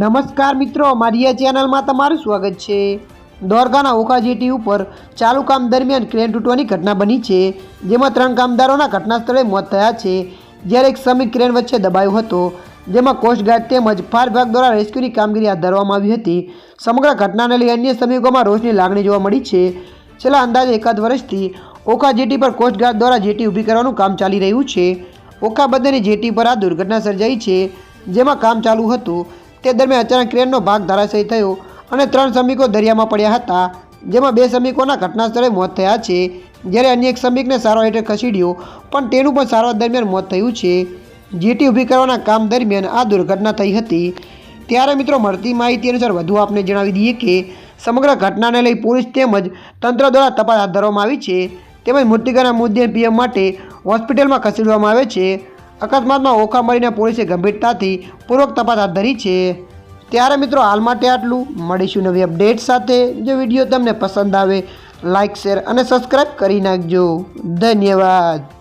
નમસ્કાર મિત્રો મારી ચેનલમાં તમારું સ્વાગત છે. દોરગાના ઓખા જેટી ઉપર ચાલુ કામ દરમિયાન ક્રેન તૂટવાની ઘટના બની છે, જેમાં ત્રણ કામદારોના ઘટના સ્થળે મોત થયા છે. જ્યારે એક શ્રમિક ક્રેન વચ્ચે દબાયો હતો, જેમાં કોસ્ટગાર્ડ તેમજ ફાયર વિભાગ દ્વારા રેસ્ક્યુની કામગીરી હાથ ધરવામાં આવી હતી. સમગ્ર ઘટનાને લઈ અન્ય શ્રમિકોમાં રોષની લાગણી જોવા મળી છે. છેલ્લા અંદાજે એકાદ વર્ષથી ઓખા જેટી પર કોસ્ટગાર્ડ દ્વારા જેટી ઊભી કરવાનું કામ ચાલી રહ્યું છે. ઓખા બંદરની જેટી પર આ દુર્ઘટના સર્જાઈ છે, જેમાં કામ ચાલુ હતું. તે દરમિયાન અચાનક ક્રેનનો ભાગ ધરાશયી થયો અને ત્રણ શ્રમિકો દરિયામાં પડ્યા હતા, જેમાં બે શ્રમિકોના ઘટના સ્થળે મોત થયા છે. જ્યારે અન્ય એક શ્રમિકને સારવાર હેઠળ ખસેડ્યો, પણ તેનું પણ સારવાર દરમિયાન મોત થયું છે. જીટી ઊભી કરવાના કામ દરમિયાન આ દુર્ઘટના થઈ હતી. ત્યારે મિત્રો, મળતી માહિતી અનુસાર વધુ આપને જણાવી દઈએ કે, સમગ્ર ઘટનાને લઈ પોલીસ તેમજ તંત્ર દ્વારા તપાસ હાથ ધરવામાં આવી છે. તેમજ મૃતિકાના મુદ્દે પીએમ માટે હોસ્પિટલમાં ખસેડવામાં આવે છે. અકસ્માતમાં ઓખા મળીને પોલીસે ગંભીરતાથી પૂર્વક તપાસ હાથ ધરી છે. ત્યારે મિત્રો હાલ માટે આટલું. મળીશું નવી અપડેટ સાથે. જો વીડિયો તમને પસંદ આવે લાઇક શેર અને સબસ્ક્રાઈબ કરી નાખજો. ધન્યવાદ.